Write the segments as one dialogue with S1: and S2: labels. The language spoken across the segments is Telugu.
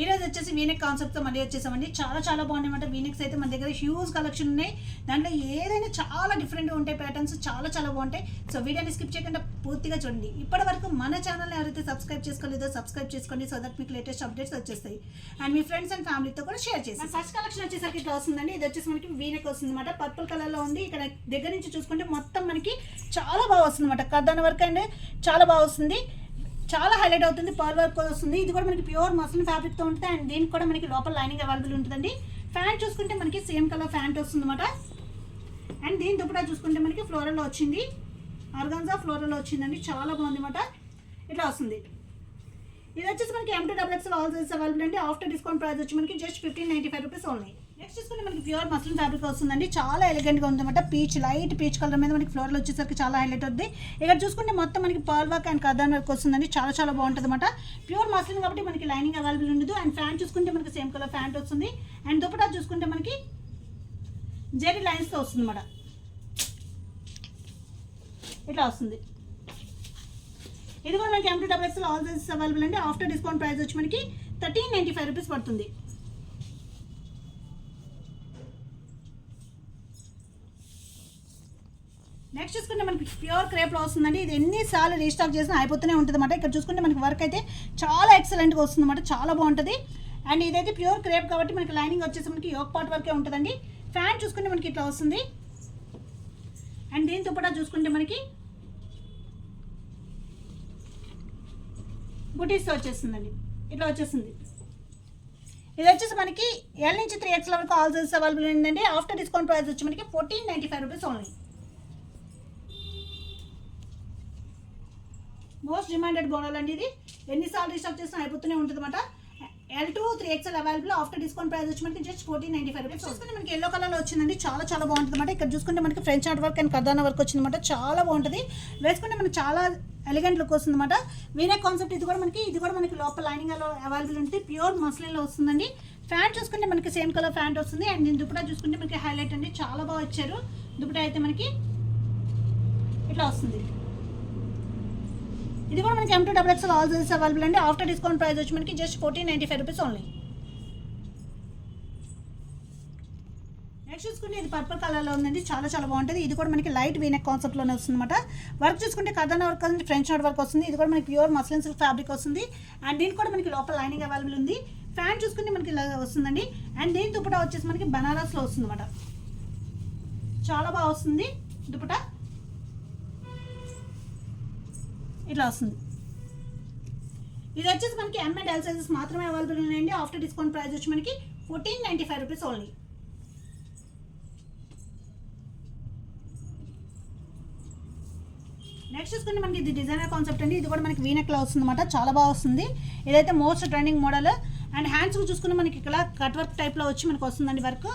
S1: ఈ రోజు వచ్చేసి వీనెక్ కాన్సెప్ట్తో మళ్ళీ వచ్చేసామండి. చాలా చాలా బాగున్నాయి అనమాట వీనెక్స్ అయితే మన దగ్గర హ్యూజ్ కలెక్షన్ ఉన్నాయి. దాంట్లో ఏదైనా చాలా డిఫరెంట్గా ఉంటాయి ప్యాటర్న్స్ చాలా చాలా బాగుంటాయి. సో వీడియోని స్కిప్ చేయకుండా పూర్తిగా చూడండి. ఇప్పటి వరకు మన ఛానల్ని ఎవరైతే సబ్స్క్రైబ్ చేసుకోలేదో సబ్స్క్రైబ్ చేసుకోండి. సో దట్ మీకు లేటెస్ట్ అప్డేట్స్ వచ్చేస్తాయి. అండ్ మీ ఫ్రెండ్స్ అండ్ ఫ్యామిలీతో కూడా షేర్ చేసి ఫస్ట్ కలెక్షన్ వచ్చేసరికి ఇట్లా వస్తుందండి ఇది వచ్చేసి మనకి వీనెక్ వస్తుంది అనమాట పర్పుల్ కలర్లో ఉంది. ఇక్కడ దగ్గర నుంచి చూసుకుంటే మొత్తం మనకి చాలా బాగా వస్తుంది అనమాట కర్దాన వర్క్ అండ్. చాలా బాగా వస్తుంది. చాలా హైలైట్ అవుతుంది పర్ వర్క్ వస్తుంది. ఇది కూడా మనకి ప్యూర్ మసలిన్ ఫ్యాబ్రిక్తో ఉంటుంది అండ్ దీనికి కూడా మనకి లోపల లైనింగ్ అవైలబుల్ ఉంటుందండి. ఫ్యాంట్ చూసుకుంటే మనకి సేమ్ కలర్ ఫ్యాంట్ వస్తుంది అనమాట అండ్ దీని దుప్పటా చూసుకుంటే మనకి ఫ్లోరల్ వచ్చింది. ఆర్గాన్జా ఫ్లోరల్ వచ్చిందండి. చాలా బాగుంది అనమాట ఇట్లా వస్తుంది. ఇది వచ్చేసి మనకి M to double XL all available అండి. ఆఫ్టర్ డిస్కౌంట్ ప్రైస్ వచ్చి మనకి just fifteen ninety five rupees only next చూసుకుంటే మనకి ప్యూర్ మస్లిన్ ఫ్యాబ్రిక్ వస్తుందండి. చాలా ఎలిగెంట్గా ఉందన్నమాట. పీచ్ లైట్ పీచ్ కలర్ మీద మనకి ఫ్లోర్లో వచ్చేసరికి చాలా హైలైట్ అవుతుంది ఇక్కడ చూసుకుంటే మొత్తం మనకి పర్ల్ వర్క్ అండ్ కర్దాన్ వర్క్ వస్తుందండి. చాలా చాలా బాగుంటుంది అనమాట ప్యూర్ మస్లిన్ కాబట్టి మనకి లైనింగ్ అవైలబుల్ ఉండదు. అండ్ ఫ్యాంట్ చూసుకుంటే మనకి సేమ్ కలర్ ఫ్యాంట్ వస్తుంది. అండ్ దుపటా చూసుకుంటే మనకి జెరీ లైన్స్తో వస్తుంది అనమాట ఇట్లా వస్తుంది. ఇది కూడా మనకి M to double XL all sizes available అండి. ఆఫ్టర్ డిస్కౌంట్ ప్రైస్ వచ్చి మనకి థర్టీన్ నైంటీ ఫైవ్ రూపీస్ పడుతుంది. నెక్స్ట్ చూసుకుంటే మనకి ప్యూర్ క్రేప్లో వస్తుందండి. ఇది ఎన్నిసార్లు రీస్టాక్ చేసినా అయిపోతూనే ఉంటుంది అనమాట ఇక్కడ చూసుకుంటే మనకి వర్క్ అయితే చాలా ఎక్సలెంట్గా వస్తుంది అనమాట చాలా బాగుంటుంది. అండ్ ఇదైతే ప్యూర్ క్రేప్ కాబట్టి మనకి లైనింగ్ వచ్చేసి మనకి యోక్ పార్ట్ వరకే ఉంటుందండి. ఫ్యాన్ చూసుకుంటే మనకి ఇట్లా వస్తుంది. అండ్ దీంతో కూడా చూసుకుంటే మనకి బుటీస్ వచ్చేస్తుందండి. ఇట్లా వచ్చేస్తుంది. ఇది వచ్చేసి మనకి ఎల్ నుంచి త్రీ ఎక్స్ల వరకు ఆల్ సైజెస్ అవైలబుల్ ఉందండి. ఆఫ్టర్ డిస్కౌంట్ ప్రైస్ వచ్చి మనకి fourteen ninety five rupees only most demanded model అండి ఇది. ఎన్నిసార్లు రీస్టాక్ చేసినా అయిపోతూనే ఉంటుంది అనమాట L to three XL available after discount price వచ్చి మనకి just fourteen ninety five rupees చూసుకుంటే మనకి ఎల్లో కలర్లో వచ్చిందండి. చాలా చాలా బాగుంటుంది అనమాట ఇక్కడ చూసుకుంటే మనకి ఫ్రెంచ్ ఆర్ట్ వర్క్ అండ్ కర్దానా వర్క్ వచ్చిందన్నమాట చాలా బాగుంటుంది. వేసుకుంటే మనకి చాలా ఎలిగెంట్ లుక్ వస్తుంది అనమాట వీనే కాన్సెప్ట్ ఇది కూడా మనకి ఇది కూడా మనకి లోపల లైనింగ్ అవైలబుల్ ఉంటుంది ప్యూర్ మస్లిన్లో వస్తుందండి. ఫ్యాంట్ చూసుకుంటే మనకి సేమ్ కలర్ ఫ్యాంట్ వస్తుంది. అండ్ దీని దుపటా చూసుకుంటే మనకి హైలైట్ అండి. చాలా బాగా ఇచ్చారు. దుపటా అయితే మనకి ఇట్లా వస్తుంది. ఇది కూడా మనకి M to double XL all sizes available అండి. ఆఫ్టర్ డిస్కౌంట్ ప్రైస్ వచ్చి మనకి just fourteen ninety five rupees only next చూసుకుంటే ఇది పర్పుల్ కలర్లో ఉందండి. చాలా చాలా బాగుంటుంది. ఇది కూడా మనకి లైట్ వీనెక్ కాన్సెప్ట్లోనే వస్తుంది అనమాట వర్క్ చూసుకుంటే కథన వర్క్ వస్తుంది ఫ్రెంచ్ నోట్ వర్క్ వస్తుంది. ఇది కూడా మనకి ప్యూర్ మస్లిన్ సిల్క్ ఫ్యాబ్రిక్ వస్తుంది. అండ్ దీనికి కూడా మనకి లోపల లైనింగ్ అవైలబుల్ ఉంది. ఫ్యాన్ చూసుకుంటే మనకి ఇలా వస్తుందండి. అండ్ దీని దుప్పట వచ్చేసి మనకి బనారస్లో వస్తుంది అనమాట చాలా బాగా వస్తుంది దుపట ఇట్లా వస్తుంది. ఇది వచ్చేసి మనకి ఎం అండ్ ఎల్ సైజెస్ మాత్రమే అవైలబుల్ ఉన్నాయండి. ఆఫ్టర్ డిస్కౌంట్ ప్రైస్ వచ్చి మనకి fourteen ninety five rupees only next చూసుకుంటే మనకి ఇది డిజైనర్ కాన్సెప్ట్ అండి. ఇది కూడా మనకి వీనెక్లో వస్తుంది అనమాట చాలా బాగా వస్తుంది. ఇదైతే most trending model and hands చూసుకుంటే మనకి ఇక్కడ కట్ వర్క్ టైప్లో వచ్చి మనకి వస్తుందండి వర్క్.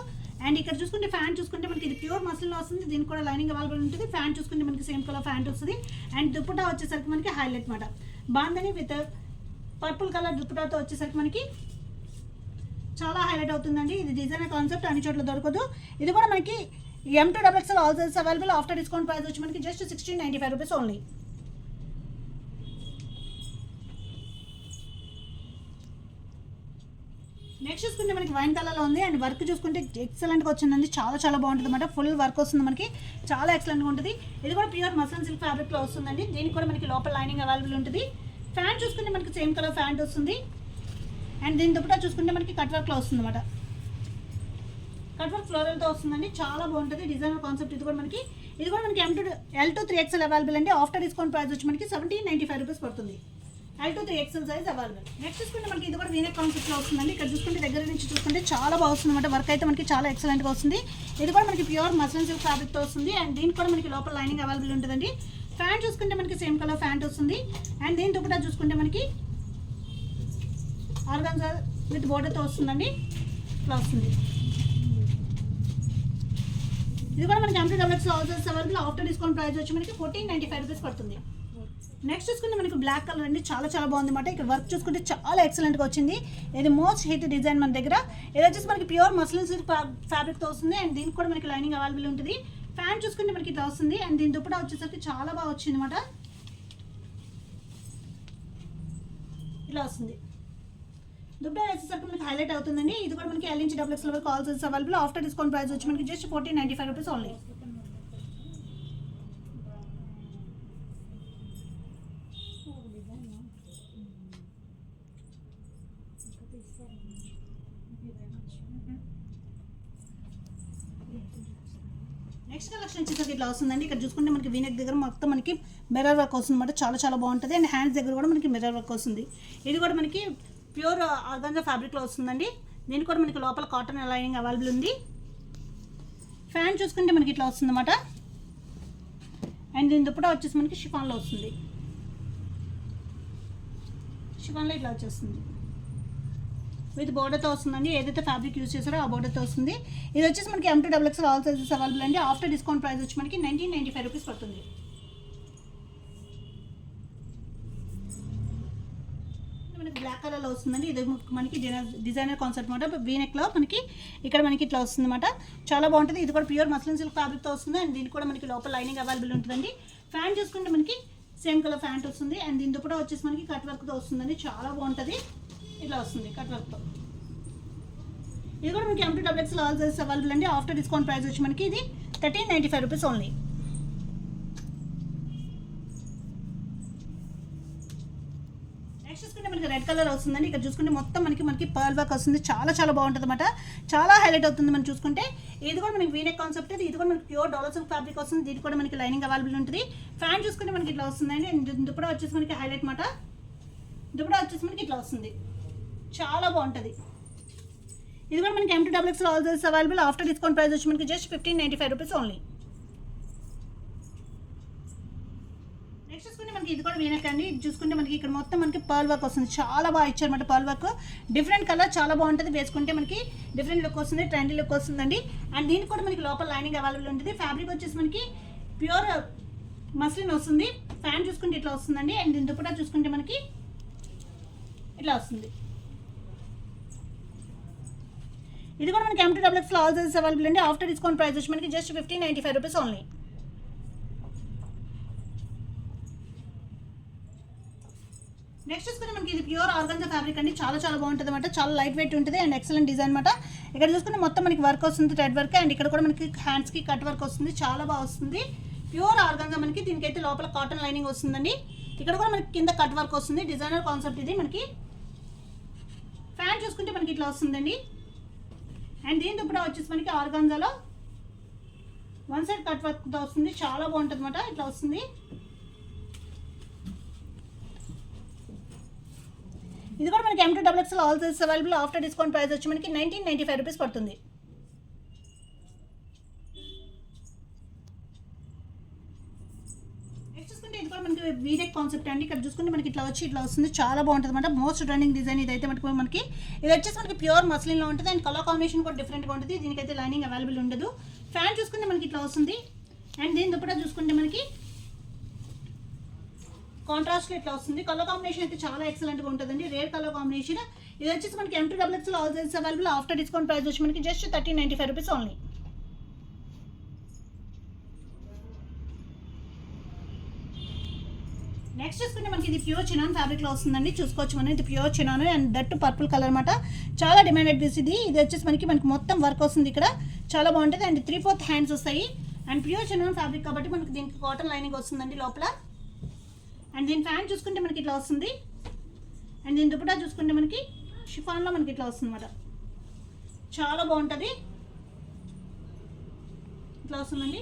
S1: అండ్ ఇక్కడ చూసుకుంటే ఫ్యాన్ చూసుకుంటే మనకి ఇది ప్యూర్ మసిల్లో వస్తుంది దీనికి కూడా లైనింగ్ అవైలబుల్ ఉంటుంది. ఫ్యాన్ చూసుకుంటే మనకి సేమ్ కలర్ ఫ్యాంట్ వస్తుంది. అండ్ దుప్పటా వచ్చేసరికి మనకి హైలైట్ మాట. బాందని విత్ పర్పుల్ కలర్ దుప్పటాతో వచ్చేసరికి మనకి చాలా హైలైట్ అవుతుందండి. ఇది డిజైన్ కాన్సెప్ట్ అన్ని చోట్ల దొరకదు. ఇది కూడా మనకి M to double XL all available after discount price వచ్చి మనకి just sixteen ninety five rupees only next చూసుకుంటే మనకి వైన్ కలర్లో ఉంది. అండ్ వర్క్ చూసుకుంటే ఎక్సలెంట్గా వచ్చిందండి. చాలా చాలా బాగుంటుంది అనమాట ఫుల్ వర్క్ వస్తుంది మనకి. చాలా ఎక్సలెంట్గా ఉంటుంది. ఇది కూడా ప్యూర్ మసన్ సిల్క్ ఫ్యాబ్రిక్లో వస్తుందండి. దీనికి కూడా మనకి లోపల లైనింగ్ అవైలబుల్ ఉంటుంది. ఫ్యాంట్ చూసుకుంటే మనకి సేమ్ కలర్ ఫ్యాంట్ వస్తుంది. అండ్ దీని దుప్పటా చూసుకుంటే మనకి కట్ వర్క్లో వస్తుంది అనమాట కట్ వర్క్ ఫ్లోరల్తో వస్తుందండి. చాలా బాగుంటుంది. డిజైనర్ కాన్సెప్ట్ ఇది కూడా మనకి. ఇది కూడా మనకి M to L to three XL available అండి. ఆఫ్టర్ డిస్కౌంట్ ప్రైస్ వచ్చి మనకి సెవెంటీన్ నైంటీ ఫైవ్ రూపీస్ పడుతుంది. L to three XL size available next చూసుకుంటే మనకి ఇది కూడా వీనెక్ కాన్సెప్ట్లో వస్తుందండి. ఇక్కడ చూసుకుంటే దగ్గర నుంచి చూసుకుంటే చాలా బాగా వస్తుంది అనమాట వర్క్ అయితే మనకి చాలా ఎక్సలెంట్గా వస్తుంది. ఇది కూడా మనకి ప్యూర్ మస్లిన్ సిల్క్ ఫ్యాబ్రిక్తో వస్తుంది. అండ్ దీనికి కూడా మనకి లోపల లైనింగ్ అవైలబుల్ ఉంటుందండి. ఫ్యాంట్ చూసుకుంటే మనకి సేమ్ కలర్ ఫ్యాంట్ వస్తుంది. అండ్ దీని దుపటా చూసుకుంటే మనకి ఆర్గాన్జా విత్ బోర్డర్తో వస్తుందండి. ఇట్లా వస్తుంది. ఇది కూడా మనకి ఎంటీ డబ్ల్యూఎక్స్ హౌసెస్ అవైలబుల్ ఆఫ్టర్ డిస్కౌంట్ ప్రైస్ వచ్చి మనకి ఫోర్టీన్ నైంటీ ఫైవ్ రూపీస్ పడుతుంది. నెక్స్ట్ చూసుకుంటే మనకి బ్లాక్ కలర్ అండి. చాలా చాలా బాగుంది అనమాట ఇక్కడ వర్క్ చూసుకుంటే చాలా ఎక్సలెంట్గా వచ్చింది. ఇది మోస్ట్ హిట్ డిజైన్ మన దగ్గర. ఇది వచ్చేసి మనకి ప్యూర్ మస్లిన్ సిల్క్ ఫ్యాబ్రిక్తో వస్తుంది. అండ్ దీనికి కూడా మనకి లైనింగ్ అవైలబుల్ ఉంటుంది. ఫ్యాన్ చూసుకుంటే మనకి ఇట్లా వస్తుంది. అండ్ దీని దుప్పటా వచ్చేసరికి చాలా బాగా వచ్చింది అనమాట ఇలా వస్తుంది. దుబ్బా వేసేసరికి మనకి హైలైట్ అవుతుందండి ఇది కూడా మనకి ఎల్ ఇంచి డబుల్ ఎక్స్ లెవెల్ కాల్ అవైలబుల్ ఆఫ్టర్ డిస్కౌంట్ ప్రైస్ వచ్చి మనకి just fourteen ninety five rupees only వచ్చేసరికి ఇట్లా వస్తుందండి. ఇక్కడ చూసుకుంటే మనకి వీనెక్ దగ్గర మొత్తం మనకి మిర్రర్ వర్క్ వస్తుంది అనమాట చాలా చాలా బాగుంటుంది. అండ్ హ్యాండ్స్ దగ్గర కూడా మనకి మిర్రర్ వర్క్ వస్తుంది. ఇది కూడా మనకి ప్యూర్ ఆర్గాన్జా ఫ్యాబ్రిక్లో వస్తుందండి. దీని కూడా మనకి లోపల కాటన్ లైనింగ్ అవైలబుల్ ఉంది. ఫ్యాన్ చూసుకుంటే మనకి ఇట్లా వస్తుంది అనమాట అండ్ దీని దుప్పట వచ్చేసి మనకి షిఫాన్లో వస్తుంది. షిఫాన్లో ఇట్లా వచ్చేస్తుంది. విత్ బోర్డర్తో వస్తుందండి. ఏదైతే ఫ్యాబ్రిక్ యూస్ చేస్తారో ఆ బోర్డర్తో వస్తుంది. ఇది వచ్చేసి మనకి M to double X all sizes available అండి. ఆఫ్టర్ డిస్కౌంట్ ప్రైస్ వచ్చి మనకి నైన్టీన్ నైంటీ ఫైవ్ రూపీస్ పడుతుంది మనకి బ్లాక్ కలర్లో వస్తుందండి. ఇది మనకి డిజైనర్ కాన్సెప్ట్ అనమాట వీనెక్లో మనకి ఇక్కడ మనకి ఇట్లా వస్తుంది అనమాట చాలా బాగుంటుంది. ఇది కూడా ప్యూర్ మస్లిన్ సిల్క్ ఫ్యాబ్రిక్తో వస్తుంది. అండ్ దీనికి కూడా మనకి లోపల లైనింగ్ అవైలబుల్ ఉంటుందండి. ఫ్యాన్ చూసుకుంటే మనకి సేమ్ కలర్ ఫ్యాంట్ వస్తుంది. అండ్ దీంతో కూడా వచ్చేసి మనకి కట్ వర్క్తో వస్తుందండి. చాలా బాగుంటుంది. ఇట్లా వస్తుంది కట్ వర్క్తో ఇది కూడా మనకి M to double XL all sizes available అండి. ఆఫ్టర్ డిస్కౌంట్ ప్రైస్ వచ్చి మనకి ఇది thirteen ninety five rupees only next చూసుకుంటే మనకి రెడ్ కలర్ వస్తుందండి. ఇక్కడ చూసుకుంటే మొత్తం మనకి మనకి పర్ల్ వర్క్ వస్తుంది. చాలా చాలా బాగుంటుంది అనమాట చాలా హైలైట్ అవుతుంది మనం చూసుకుంటే. ఇది కూడా మనకి వీనెక్ కాన్సెప్ట్ ఇది. కూడా మనకి ప్యూర్ డాలర్స్ ఫ్యాబ్రిక్ వస్తుంది. దీనికి కూడా మనకి లైనింగ్ అవైలబుల్ ఉంటుంది. ఫ్యాన్ చూసుకుంటే మనకి ఇట్లా వస్తుందండి. అండ్ వచ్చేసి మనకి హైలైట్ అనమాట ఇది వచ్చేసి మనకి ఇట్లా వస్తుంది. చాలా బాగుంటుంది. ఇది కూడా మనకి M to double all this available after discount price వచ్చి మనకి just fifteen ninety five rupees only next చూసుకుంటే మనకి ఇది కూడా వీనక్ అండి. ఇది చూసుకుంటే మనకి ఇక్కడ మొత్తం మనకి పర్ల్ వర్క్ వస్తుంది. చాలా బాగా ఇచ్చారన్నమాట పర్ల్ వర్క్ డిఫరెంట్ కలర్ చాలా బాగుంటుంది. వేసుకుంటే మనకి డిఫరెంట్ లుక్ వస్తుంది ట్రెండీ లుక్ వస్తుందండి. అండ్ దీనికి కూడా మనకి లోపల లైనింగ్ అవైలబుల్ ఉంటుంది. ఫ్యాబ్రిక్ వచ్చేసి మనకి ప్యూర్ మస్లిన్ వస్తుంది. ఫ్యాన్ చూసుకుంటే ఇట్లా వస్తుందండి. అండ్ దీంతో కూడా చూసుకుంటే మనకి ఇట్లా వస్తుంది. ఇది కూడా మనకి ఎంటీ డబుల్ ఎక్స్లో ఆల్ సైజెస్ అవైలబుల్ అండి. ఆఫ్టర్ డిస్కౌంట్ ప్రైస్ వచ్చి మనకి just fifteen ninety five rupees only next చూసుకుంటే మనకి ఇది ప్యూర్ ఆర్గంజా ఫ్యాబ్రిక్ అండి. చాలా చాలా బాగుంటుంది అనమాట చాలా లైట్ వెయిట్ ఉంటుంది అండ్ ఎక్సలెంట్ డిజైన్ అనమాట ఇక్కడ చూసుకుంటే మొత్తం మనకి వర్క్ వస్తుంది థ్రెడ్ వర్క్ అండ్ ఇక్కడ కూడా మనకి హ్యాండ్స్కి కట్ వర్క్ వస్తుంది. చాలా బాగా వస్తుంది. ప్యూర్ ఆర్గంజా మనకి దీనికైతే లోపల కాటన్ లైనింగ్ వస్తుందండి. ఇక్కడ కూడా మనకి కింద కట్ వర్క్ వస్తుంది. డిజైనర్ కాన్సెప్ట్ ఇది మనకి. ఫ్యాన్ చూసుకుంటే మనకి ఇట్లా వస్తుందండి. అండ్ దీని దుప్పటా వచ్చేసి మనకి ఆర్గాన్జాలో? వన్ సైడ్ కట్ వర్క్తో వస్తుంది చాలా బాగుంటుంది అనమాట ఇట్లా వస్తుంది. ఇది కూడా మనకి M to double XL all sizes available after discount price వచ్చి మనకి నైన్టీన్ నైన్టీ ఫైవ్ రూపీస్ పడుతుంది నెక్స్ట్ చూసుకుంటే ఇది కూడా మనకి వీనెక్ కాన్సెప్ట్ అండి. ఇక్కడ చూసుకుంటే మనకి ఇట్లా వచ్చి ఇట్లా వస్తుంది. చాలా బాగుంటుంది అనమాట మోస్ట్ రన్నింగ్ డిజైన్ ఇదైతే మనకి మనకి ఇది వచ్చేసి మనకి ప్యూర్ మస్లిన్లో ఉంటుంది. అండ్ కలర్ కాంబినేషన్ కూడా డిఫరెంట్గా ఉంటుంది. దీనికైతే లైనింగ్ అవైలబుల్ ఉండదు. ఫ్యాన్ చూసుకుంటే మనకి ఇట్లా వస్తుంది. అండ్ దీని దుప్పటా చూసుకుంటే మనకి కాంట్రాస్ట్లో ఇట్లా వస్తుంది. కలర్ కాంబినేషన్ అయితే చాలా ఎక్సలెంట్గా ఉంటుందండి. రేర్ కలర్ కాంబినేషన్ ఇది వచ్చేసి మనకి M to double XL all available after discount price వచ్చి మనకి just thirty ninety five rupees only next చూసుకుంటే మనకి ఇది ప్యూర్ చినాన్ ఫ్యాబ్రిక్లో వస్తుందండి. చూసుకోవచ్చు మనం. ఇది pure chinon and that purple colour అనమాట చాలా డిమాండెడ్ పీస్ ఇది. ఇది వచ్చేసి మనకి మనకి మొత్తం వర్క్ వస్తుంది ఇక్కడ. చాలా బాగుంటుంది. అండ్ త్రీ ఫోర్త్ హ్యాండ్స్ వస్తాయి. అండ్ ప్యూర్ చినాన్ ఫ్యాబ్రిక్ కాబట్టి మనకి దీనికి కాటన్ లైనింగ్ వస్తుందండి లోపల. అండ్ దీని ఫ్యాన్ చూసుకుంటే మనకి ఇట్లా వస్తుంది. అండ్ దీని దుపటా చూసుకుంటే మనకి షిఫాన్లో మనకి ఇట్లా వస్తుంది అనమాట చాలా బాగుంటుంది. ఇట్లా వస్తుందండి.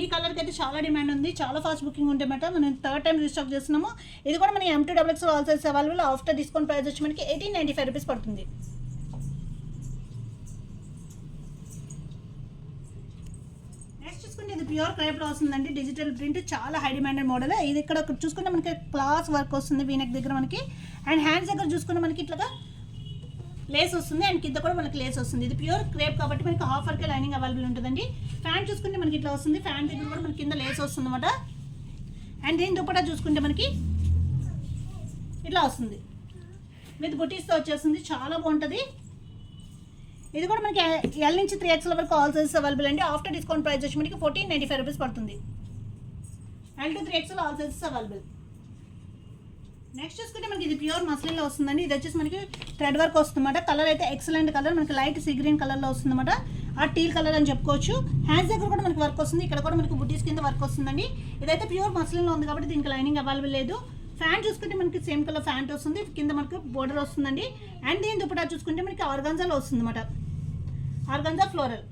S1: ఈ కలర్కి అయితే చాలా డిమాండ్ ఉంది. చాలా ఫాస్ట్ బుకింగ్ ఉంటే మాట మనం థర్డ్ టైం రీస్టాక్ చేస్తున్నాము. ఇది కూడా మనం M to double X all size available after discount price వచ్చి మనకి ఎయిటీన్ నైంటీ ఫైవ్ రూపీస్ పడుతుంది. నెక్స్ట్ చూసుకుంటే ఇది ప్యూర్ క్రేప్లో వస్తుందండి. డిజిటల్ ప్రింట్ చాలా హై డిమాండెడ్ మోడల్ ఇది ఇక్కడ చూసుకుంటే మనకి క్లాస్ వర్క్ వస్తుంది వీనక్ దగ్గర మనకి. అండ్ హ్యాండ్స్ దగ్గర చూసుకుంటే మనకి ఇట్లాగా లేస్ వస్తుంది అండ్ కింద కూడా మనకి లేస్ వస్తుంది. ఇది ప్యూర్ క్రేప్ కాబట్టి మనకి హాఫ్ వర్క్ లైనింగ్ అవైలబుల్ ఉంటుందండి. ఫ్యాన్ చూసుకుంటే మనకి ఇట్లా వస్తుంది. ఫ్యాన్ దగ్గర కూడా మనకి కింద లేస్ వస్తుంది అనమాట అండ్ దీని దుపట్టా చూసుకుంటే మనకి ఇట్లా వస్తుంది. విత్ బుటీస్తో వచ్చేస్తుంది. చాలా బాగుంటుంది. ఇది కూడా మనకి ఎల్ నుంచి త్రీ ఎక్స్ల వరకు ఆల్ సైజెస్ అవైలబుల్ అండి. ఆఫ్టర్ డిస్కౌంట్ ప్రైస్ వచ్చి మనకి ఫోర్టీన్ నైంటీ ఫైవ్ రూపీస్ పడుతుంది L to three XL all sizes available next చూసుకుంటే మనకి ఇది ప్యూర్ మస్లిన్లో వస్తుందండి. ఇది వచ్చేసి మనకి థ్రెడ్ వర్క్ వస్తుందన్నమాట. కలర్ అయితే ఎక్సలెంట్ కలర్ మనకి లైట్ సీ గ్రీన్ కలర్లో వస్తుందన్నమాట. ఆ టీల్ కలర్ అని చెప్పుకోవచ్చు. హ్యాండ్స్ దగ్గర కూడా మనకి వర్క్ వస్తుంది. ఇక్కడ కూడా మనకి బుటీస్ కింద వర్క్ వస్తుందండి. ఇదైతే ప్యూర్ మస్లిన్లో ఉంది కాబట్టి దీనికి లైనింగ్ అవైలబుల్ లేదు. ఫ్యాన్ చూసుకుంటే మనకి సేమ్ కలర్ ఫ్యాంట్ వస్తుంది. కింద మనకి బోర్డర్ వస్తుందండి. అండ్ దీని దుపటా చూసుకుంటే మనకి ఆర్గాన్జాలో వస్తుంది అనమాట ఆర్గాన్జా ఫ్లోరల్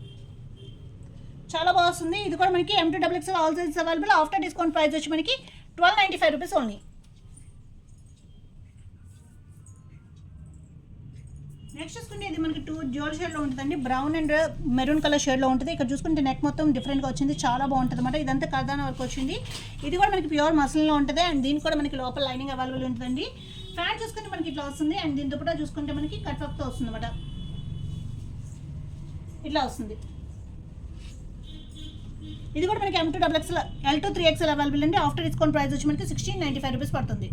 S1: చాలా బాగుంది ఇది కూడా మనకి M W X X all sizes available after discount price వచ్చి మనకి twelve ninety five rupees only next చూసుకుంటే ఇది మనకి టూ జ్యువెల్ షేడ్లో ఉంటుందండి. బ్రౌన్ అండ్ మెరూన్ కలర్ షేడ్లో ఉంటుంది. ఇక్కడ చూసుకుంటే నెక్ మొత్తం డిఫరెంట్గా వచ్చింది. చాలా బాగుంటుంది అనమాట ఇదంతా కర్దాన వరకు వచ్చింది. ఇది కూడా మనకి ప్యూర్ మసల్లో ఉంటుంది. అండ్ దీనికి కూడా మనకి లోపల లైనింగ్ అవైలబుల్ ఉంటుందండి. ఫ్యాంట్ చూసుకుంటే మనకి ఇట్లా వస్తుంది. అండ్ దీంతో కూడా చూసుకుంటే మనకి కట్ వర్క్తో వస్తుంది అనమాట ఇట్లా వస్తుంది. ఇది కూడా మనకి M to double XL L to three XL available అండి. ఆఫ్టర్ డిస్కౌంట్ ప్రైస్ వచ్చి మనకి సిక్స్టీన్ నైంటీ ఫైవ్ రూపీస్ పడుతుంది.